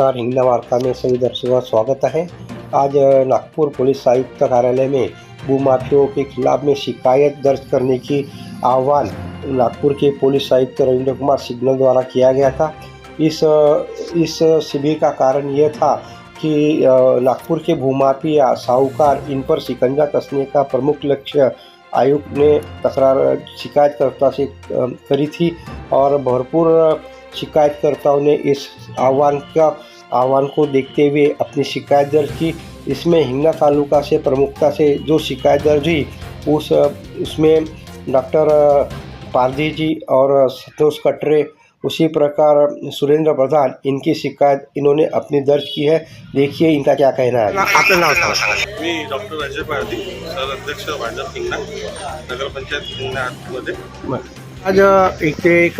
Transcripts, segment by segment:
नमस्कार हिंगना वार्ता में सभी दर्शकों का स्वागत है। आज नागपुर पुलिस आयुक्त कार्यालय में भूमाफियों के खिलाफ में शिकायत दर्ज करने की आह्वान नागपुर के पुलिस आयुक्त रविंद्र कुमार सिग्नल द्वारा किया गया था। इस इस शिविर का कारण यह था कि नागपुर के भूमाफिया साहूकार इन पर शिकंजा कसने का प्रमुख लक्ष्य आयुक्त ने तकरार, शिकायतकर्ता से करी थी और भरपूर शिकायतकर्ताओं ने इस आह्वान का आह्वान को देखते हुए अपनी शिकायत दर्ज की। इसमें हिंगना तालुका से प्रमुखता से जो शिकायत दर्ज हुई उस उसमें डॉक्टर पारधी जी और संतोष कटरे उसी प्रकार सुरेंद्र प्रधान इनकी शिकायत इन्होंने अपनी दर्ज की है। देखिए इनका क्या कहना है। आपलं नाव सांगा मी डॉक्टर अजय पारधी सर अध्यक्ष भाजप हिंगणा नगरपंचायत हिंगणा मध्ये आज इथे एक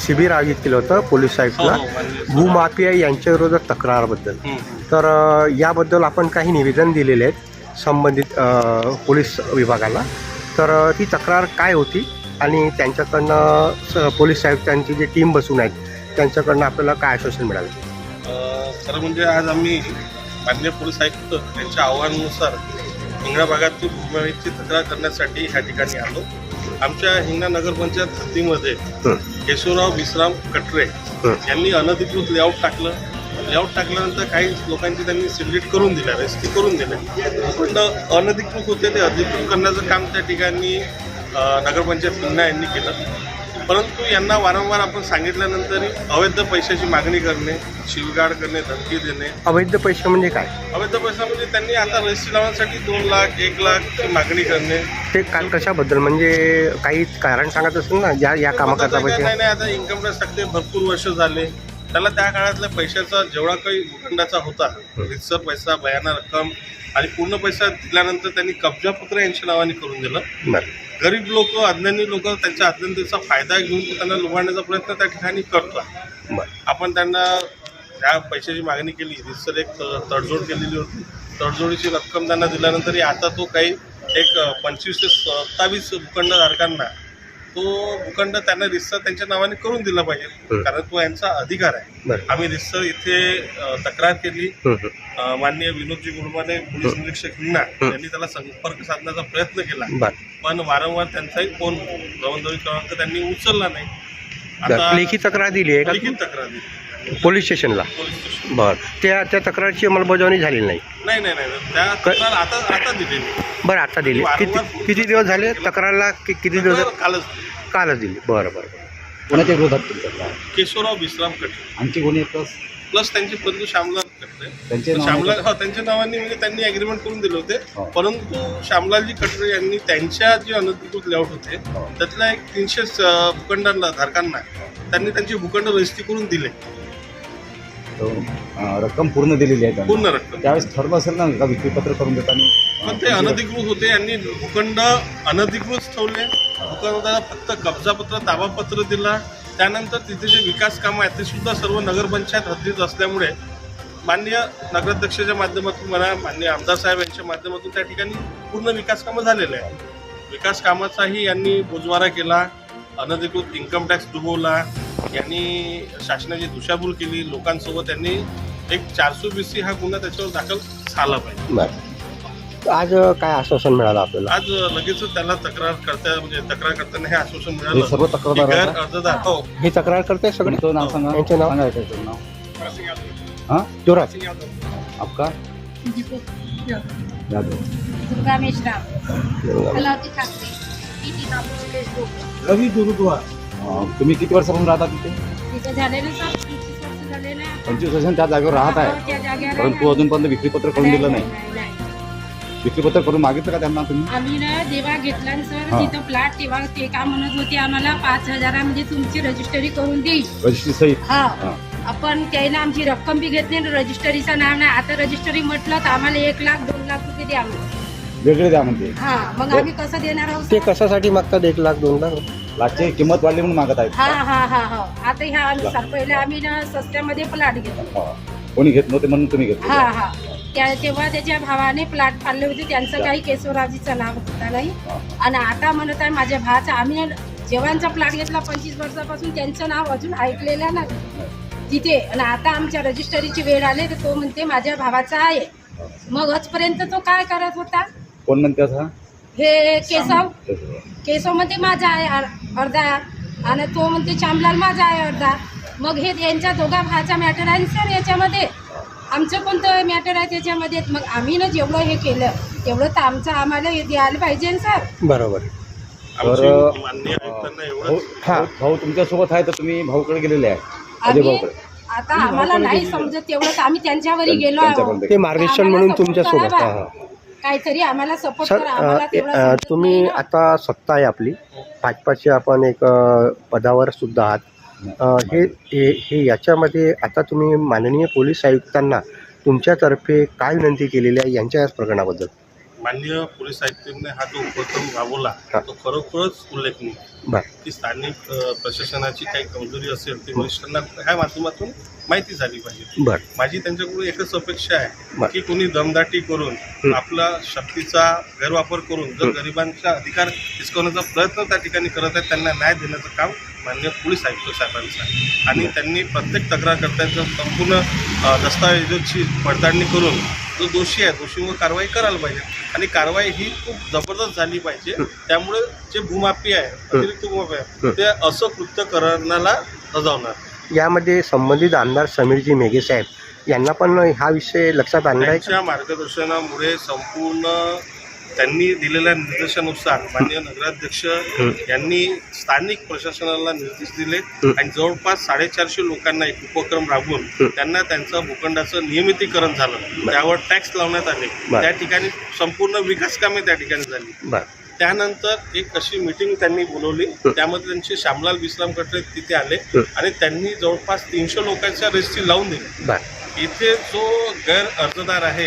शिबिर आयोजित केलं होतं पोलीस आयुक्तला. हो, हो. भूमाफिया यांच्या विरोधात तक्रारबद्दल. तर याबद्दल आपण काही निवेदन दिलेले आहेत संबंधित पोलीस विभागाला. तर ती तक्रार काय होती आणि त्यांच्याकडनं पोलीस आयुक्तांची जी टीम बसून आहेत त्यांच्याकडनं आपल्याला काय आश्वासन मिळालं? खरं म्हणजे आज आम्ही मान्य पोलीस आयुक्त यांच्या आव्हानानुसार हिंगणा भागातील भूमिची तक्रार करण्यासाठी ह्या ठिकाणी आलो. आमच्या हिंगणा नगरपंचायत हद्दीमध्ये. केशवराव विश्राम कटरे. यांनी अनधिकृत लेआउट टाकलं लेआउट टाकल्यानंतर काही लोकांची त्यांनी सिलेक्ट करून दिल्या रेस्टी करून दिल्या पण अनधिकृत होते ते अधिकृत करण्याचं काम त्या ठिकाणी नगरपंचायत हिंगणा यांनी केलं परंतु यांना वारंवार आपण सांगितल्यानंतर अवैध पैशाची मागणी करणे शिवगाड करणे धमकी देणे. अवैध पैसे म्हणजे काय? अवैध पैसा म्हणजे त्यांनी आता रजिस्ट्री लावण्यासाठी दोन लाख एक लाखची मागणी करणे. ते काय कशाबद्दल? म्हणजे काही कारण सांगत असेल ना या या कामाकरता नाही पैसे नाही नाही, आता इन्कम टॅक्स टाकते भरपूर वर्ष झाले. त्याला त्या काळातल्या पैशाचा जेवढा काही भूखंडाचा होता रितसर पैसा बयाना रक्कम आणि पूर्ण पैसा दिल्यानंतर त्यांनी कब्जापत्र यांच्या नावाने करून दिलं. गरीब लोक अज्ञानी लोक त्यांच्या अज्ञानतेचा फायदा घेऊन त्यांना लुबाडण्याचा प्रयत्न त्या ठिकाणी करतो बरं. आपण त्यांना त्या पैशाची मागणी केली. रितसर एक तडजोड केलेली होती. तडजोडीची रक्कम त्यांना दिल्यानंतर आता तो काही एक पंचवीस ते सत्तावीस भूखंडधारकांना तो भूखंड त्यांना रितसर त्यांच्या नावाने करून दिला पाहिजे. कारण तो यांचा अधिकार आहे. आम्ही रितसर इथे तक्रार केली. माननीय विनोदजी गुरुमाने पोलीस निरीक्षक हिंगणा यांनी त्याला संपर्क साधण्याचा प्रयत्न केला. पण वारंवार त्यांचाही फोन जवळजवळ क्रमांक त्यांनी उचलला नाही. बरं. लेखी तक्रार दिली आहे लिखित का तक्रार दिली. पोलीस स्टेशनला. पोलीस स्टेशन बरं. त्या त्या तक्रारची अंमलबजावणी झालेली नाही. नाही नाही नाही. त्या तक्रार आता आता दिलेली बरं आता दिली. किती किती दिवस झाले तक्रारला? कि किती दिवस तक्रार कालच दिली. कालच दिली. बरं बरं कोणाच्या विरोधात केशवराव विश्राम कटरे आणखी कोणी प्लस? प्लस त्यांचे बंधू श्यामलाल कटरे त्यांचे नाव श्यामलाल हा त्यांच्या नावाने म्हणजे त्यांनी अग्रीमेंट करून दिले होते. हो. परंतु श्यामलालजी कटरे यांनी त्यांच्या जे अनधिकृत लेआउट होते हो. त्यातल्या एक तीनशे स- भूखंडांना धारकांना त्यांनी त्यांची भूखंड रजिस्ट्री करून दिले. रक्कम पूर्ण दिलेली आहे त्यांना. पूर्ण रक्कम. त्यावेळेस ठरलं असेल ना का विक्रीपत्र करून देताना. पण ते अनधिकृत होते यांनी भूखंड अनधिकृत ठेवले. भूखंडाला फक्त कब्जापत्र ताबापत्र दिला. त्यानंतर तिथे जे विकास कामं आहेत ते सुद्धा सर्व नगरपंचायत हद्दीत असल्यामुळे मान्य नगराध्यक्षाच्या माध्यमातून म्हणा मान्य आमदार साहेब यांच्या माध्यमातून त्या ठिकाणी पूर्ण विकास कामं झालेले आहेत. विकास कामाचाही यांनी बोजवारा केला अनधिकृत इन्कम टॅक्स डुबवला. यांनी शासनाची दिशाभूल केली लोकांसोबत त्यांनी एक चारशे बी सी हा गुन्हा त्याच्यावर दाखल झाला पाहिजे. बरं. आज काय आश्वासन मिळालं आपल्याला? आज लगेच त्याला तक्रार करता म्हणजे तक्रार करताना हे आश्वासन हे मिळालं सर्व की तक्रारदार गैर आहेत ना? अर्जदार हो हे तक्रार करते सगळे? तुमचं नाव सांगा. यांचे नाव? सांगा त्याचं नाव. हां? जोरात आपका? यादव. दुर्गा मेश्राम कलावती ठाकरे किती कापूस फेसबुक. रवी गुरुद्वार तुम्ही किती वर्षापासून राहता तिथे पंचवीस वर्ष पंचवीस वर्षांनी त्या जागेवर राहत हो, आहे त्या जागेवर परंतु. अजूनपर्यंत विक्रीपत्र करून दिलं नाही. विक्रीपत्र करून मागितलं का त्यांना तुम्ही आम्ही ना जेव्हा घेतला ना सर हा. तिथं प्लॉट तेव्हा ते का म्हणत होते आम्हाला पाच हजारामध्ये तुमची रजिस्ट्री करून देईल रजिस्ट्री सहित हा हा. आपण त्यानं आमची रक्कम बी घेतली आणि रजिस्ट्रीचं नाव नाही आता रजिस्ट्री म्हटलं तर आम्हाला एक लाख दोन लाख रुपये द्या. वेगळे द्या म्हणते हा मग आम्ही कसं देणार आहोत ते? कशासाठी मागतात एक लाख दोन लाख लाचची किंमत वाढली म्हणून मागत आहेत. हा हा हा हा. आता ह्या अनुसार पहिले आम्ही ना सस्त्यामध्ये प्लॉट घेतो हा. कोणी घेत नव्हते म्हणून तुम्ही घेतले हा हा. त्या तेव्हा त्याच्या भावाने प्लॉट पाडले होते. त्यांचं काही केशवराजीचं नाव होता नाही. हा. आणि आता म्हणत आहे माझ्या भावाचा आम्ही जेव्हाचा प्लॉट घेतला पंचवीस वर्षापासून. त्यांचं नाव अजून ऐकलेलं नाही. तिथे आणि आता आमच्या रजिस्टरीची वेळ आली तर तो म्हणते माझ्या भावाचा आहे. मग आजपर्यंत तो काय करत होता? कोण म्हणते असं हे केशव केशव म्हणते माझा आहे अर- अर्धा आणि तो म्हणते श्यामलाल माझा आहे अर्धा. मग हे यांच्या दोघा भावाचा मॅटर आहे ना सर याच्यामध्ये? आमचं कोणतं मॅटर आहे त्याच्यामध्ये. मग आम्ही ना जेवढं हे केलं तेवढं तर आमचं आम्हाला हे द्यायला पाहिजे ना सर बरोबर. आयुक्तांना भाऊ हा. तुमच्यासोबत आहे तर तुम्ही भाऊकडे गेलेले आहे. अजय आम्ही भाऊकडे. आता आम्हाला नाही समजत तेवढं तर आम्ही त्यांच्यावरही गेलो त्यांच्यापर्यंत ते मार्गदर्शन म्हणून support तुमच्यासोबत करा हा, बा. हा. काहीतरी आम्हाला सपोर्ट सर करा. आम्हाला ए- तेवढं अ, समजत तुम्ही नाही ना. आता सत्ता आहे आपली. भाजपाचे आपण एक अ, पदावर सुद्धा आहात. अ, हे हे हे याच्यामध्ये आता तुम्ही माननीय पोलीस आयुक्तांना तुमच्यातर्फे काय विनंती केलेली आहे यांच्या याच प्रकरणाबद्दल? माननीय पोलीस आयुक्तांनी हा जो उपक्रम राबवला हा. तो खरोखरच उल्लेखनीय बर की स्थानिक अ, प्रशासनाची काही कमजोरी असेल ती वरिष्ठांना ह्या माध्यमातून माहिती झाली पाहिजे बर माझी त्यांच्याकडून एकच अपेक्षा आहे बर. की कोणी दमदाटी करून. आपला शक्तीचा गैरवापर करून जर हं. गरिबांचा अधिकार हिसकवण्याचा प्रयत्न त्या ठिकाणी करत आहेत त्यांना न्याय देण्याचं काम मान्य पोलीस आयुक्त साहेबांचं आहे आणि त्यांनी प्रत्येक तक्रारकर्त्यांचं संपूर्ण अ, दस्तावेजाची पडताळणी करून जो दोषी आहे. दोषीवर कारवाई करायला पाहिजे. आणि कारवाई ही खूप जबरदस्त झाली पाहिजे. त्यामुळे जे भूमाफी आहे अतिरिक्त भूमाफी आहे. ते असं कृत्य करण्याला सजावणार. यामध्ये संबंधित आमदार समीरजी मेघे साहेब यांना पण हा विषय लक्षात आणला मार्गदर्शनामुळे संपूर्ण त्यांनी दिलेल्या निर्देशानुसार माननीय नगराध्यक्ष यांनी स्थानिक प्रशासनाला निर्देश दिले. आणि जवळपास साडेचारशे लोकांना एक उपक्रम राबवून त्यांना त्यांचं भूखंडाचं नियमितीकरण झालं. त्यावर टॅक्स लावण्यात आले. त्या ठिकाणी संपूर्ण विकास कामे त्या ठिकाणी झाली. त्यानंतर एक अशी मीटिंग त्यांनी बोलवली. त्यामध्ये त्यांचे श्यामलाल विश्राम कटरे तिथे आले. आणि त्यांनी जवळपास तीनशे लोकांच्या रजिस्ट्री लावून दिली. इथे जो गैर अर्जदार आहे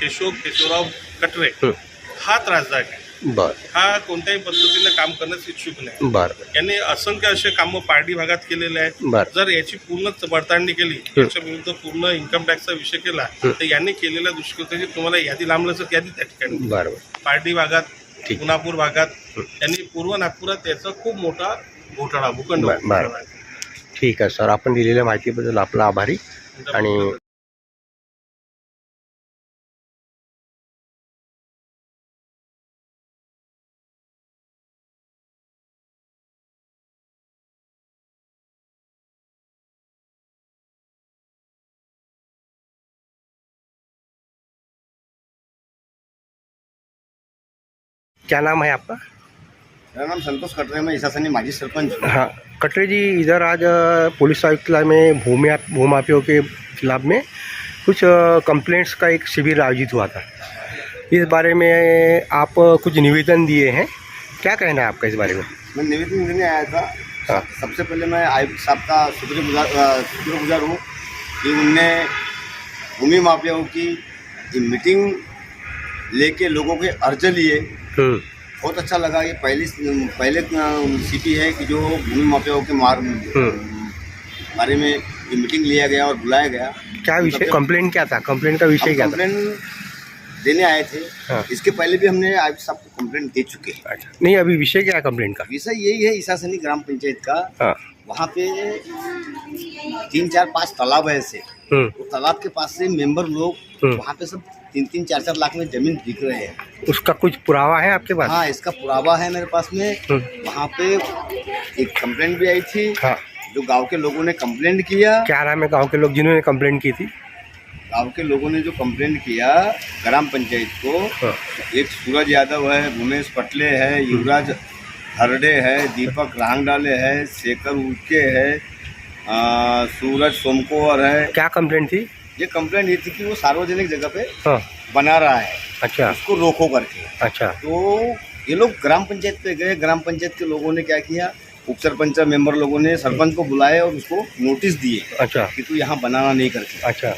केशव केशवराव कटरे हं. त्रासदायक आहे बर. हा कोणत्याही पद्धतीने काम करण्यास इच्छुक नाही. बर यांनी असंख्य असे कामं पारडी भागात केलेले आहेत. बर. जर याची पूर्ण पडताळणी केली याच्या विरुद्ध पूर्ण इन्कम टॅक्सचा विषय केला तर यांनी केलेल्या दुष्कृत्याची तुम्हाला यादी लांबलचक यादी त्या ठिकाणी. बर पारडी भागात. पुनापूर भागात यांनी पूर्व नागपुरात याचा खूप मोठा घोटाळा भूखंड. ठीक आहे सर. आपण दिलेल्या माहितीबद्दल आपला आभारी. आणि क्या नाम है आपका? मेरा नाम संतोष कटरे मैं ईसासनी माजी सरपंच हूँ। हाँ कटरे जी इधर आज अ, पुलिस आयुक्तालय में भूमि भूमाफियों के खिलाफ में कुछ कंप्लेंट्स का एक शिविर आयोजित हुआ था। इस बारे में आप अ, कुछ निवेदन दिए हैं? क्या कहना है आपका इस बारे में? मैं निवेदन देने आया था। हाँ। सबसे पहले मैं आयुक्त साहब का शुक्रगुजार अ, शुक्रगुजार हूँ कि उनने भूमि माफियाओं की ये मीटिंग लेके लोगों के अर्ज़ लिए। बहुत अच्छा लगा ये पहली पहले सिटी है कि जो भूमि माफियाओं के मार बारे में ये मीटिंग लिया गया और बुलाया गया। क्या विषय कंप्लेंट क्या था? कंप्लेंट का विषय क्या था? देने आए थे। हाँ। इसके पहले भी हमने आयुक्त साहब को कंप्लेंट दे चुके हैं। अच्छा। नहीं अभी विषय क्या है कंप्लेंट का? विषय यही है ईसासनी ग्राम पंचायत का। हाँ। वहाँ पे तीन चार पाँच तालाब है ऐसे। हम्म, तो तालाब के पास से मेंबर लोग हम्म। वहाँ पे सब तीन तीन चार चार लाख में ज़मीन बिक रहे हैं। उसका कुछ पुरावा है आपके पास? हाँ इसका पुरावा है मेरे पास में। हम्म, वहाँ पे एक कंप्लेंट भी आई थी हाँ। जो गाँव के लोगों ने कंप्लेंट किया। क्या नाम है गाँव के लोग जिन्होंने कंप्लेंट की थी? गाँव के लोगों ने जो कंप्लेंट किया ग्राम पंचायत को हाँ। एक सूरज यादव है भूमेश पटले है युवराज हरडे है दीपक रांगडाले है शेखर उके है आ, सूरज सोमकोवर है। क्या कंप्लेंट थी? ये कंप्लेंट ये थी कि वो सार्वजनिक जगह पे हाँ। बना रहा है। अच्छा। उसको रोको करके। अच्छा। तो ये लोग ग्राम पंचायत पे गए। ग्राम पंचायत के लोगों ने क्या किया? उप सरपंच मेंबर लोगों ने सरपंच को बुलाया और उसको नोटिस दिए अच्छा। कि तू यहाँ बनाना नहीं करके अच्छा।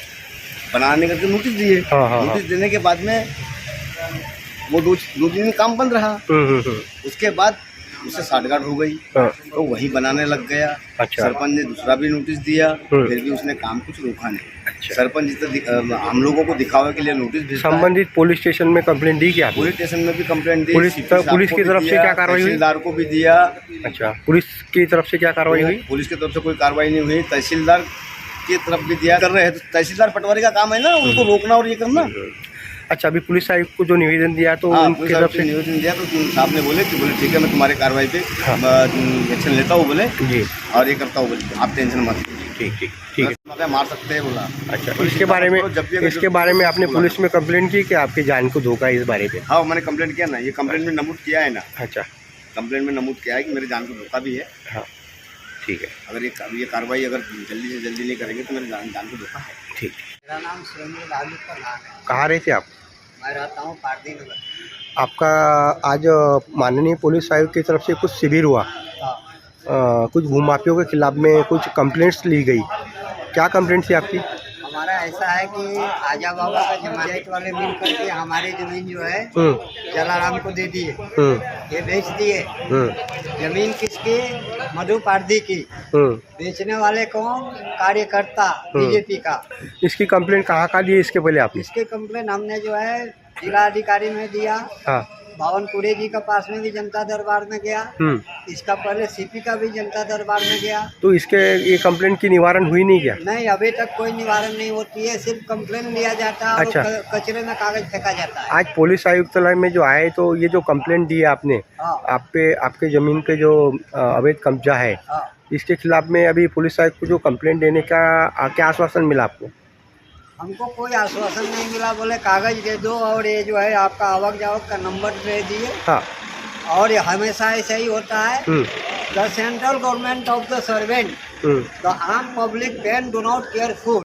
बनाने करके नोटिस दिए। हाँ, हाँ, हाँ। नोटिस देने के बाद में वो दो दो दिन काम बंद रहा। हम्म हम्म हम्म, उसके बाद उससे साठगांठ हो गई। हाँ। तो वही बनाने लग गया। अच्छा। सरपंच ने दूसरा भी नोटिस दिया। फिर भी उसने काम कुछ रोका नहीं। अच्छा। सरपंच जी तो हम लोगों को दिखावे के लिए नोटिस संबंधित पुलिस स्टेशन में कंप्लेंट दी क्या पुलिस स्टेशन में भी कंप्लेंट दी पुलिस- पुलिस की तरफ़ से क्या कार्रवाई हुई? तहसीलदार को भी दिया। अच्छा पुलिस की तरफ़ से क्या कार्रवाई हुई? पुलिस की तरफ़ से कोई कार्रवाई नहीं हुई तहसीलदार की तरफ़ भी दिया। कर रहे हैं तो तहसीलदार पटवारी का काम है ना उनको रोकना और ये करना। अच्छा अभी पुलिस आयुक्त को जो निवेदन दिया तो हाँ उनकी पुलिस तरफ़ ने से निवेदन दिया तो साहब ने बोले कि बोले ठीक है मैं तुम्हारे कार्रवाई पे हाँ। एक्शन लेता हूँ बोले। जी। और ये करता हूँ बोले आप टेंशन मत ठीक ठीक ठीक है। मार सकते हैं बोला। अच्छा इसके बारे में जब भी इसके बारे में आपने पुलिस में कंप्लेंट की कि आपकी जान को धोखा है इस बारे में हाँ मैंने कंप्लेंट किया ना ये कंप्लेंट में नमूद किया है ना। अच्छा। कंप्लेंट में नमूद किया है कि मेरे जान को धोखा भी है। हाँ ठीक है। अगर ये ये कार्रवाई अगर जल्दी से जल्दी नहीं करेंगे तो मेरे जान जान को धोखा है। ठीक। मेरा नाम सुरेंद्र लालू नाम है। कहाँ रहते आप? मैं रहता हूँ पारदी नगर। आपका आज माननीय पुलिस आयुक्त की तरफ़ से कुछ शिविर हुआ। आ, अ, कुछ भूमाफियों के खिलाफ में कुछ कंप्लेंट्स ली गई। क्या कंप्लेंट थी आपकी? ऐसा है कि आजा बाबा का जमायत वाले मिल करके हमारी ज़मीन जो है हम्म। जलाराम को दे दिए। हम्म। ये बेच दिए। हम्म। ज़मीन किसकी? मधु पारदी की बेचने वाले कौन? कार्यकर्ता बीजेपी का। इसकी कंप्लेंट कहाँ कहाँ दी इसके पहले आपने? इसके कंप्लेन हमने जो है जिला अधिकारी में दिया। हाँ। भावनपुरे जी का पास में भी जनता दरबार में गया। हम्म। इसका पहले सीपी का भी जनता दरबार में गया। तो इसके ये कंप्लेंट की निवारण हुई नहीं क्या? नहीं अभी तक कोई निवारण नहीं होती है सिर्फ़ कंप्लेन लिया जाता है अच्छा। कचरे में कागज़ फेंका जाता है। आज पुलिस आयुक्तालय में जो आए तो ये जो कंप्लेंट दी है आपने हाँ। आप पे आपके ज़मीन पे जो अवैध कब्जा है हाँ। इसके खिलाफ में अभी पुलिस आयुक्त को जो कंप्लेंट देने का क्या आश्वासन मिला आपको? हमको कोई आश्वासन नहीं मिला बोले कागज़ दे दो और ये जो है आपका आवक जावक का नंबर दे दिए। हाँ। और ये हमेशा ऐसा ही होता है। The central government of the servant the आम public can do not care food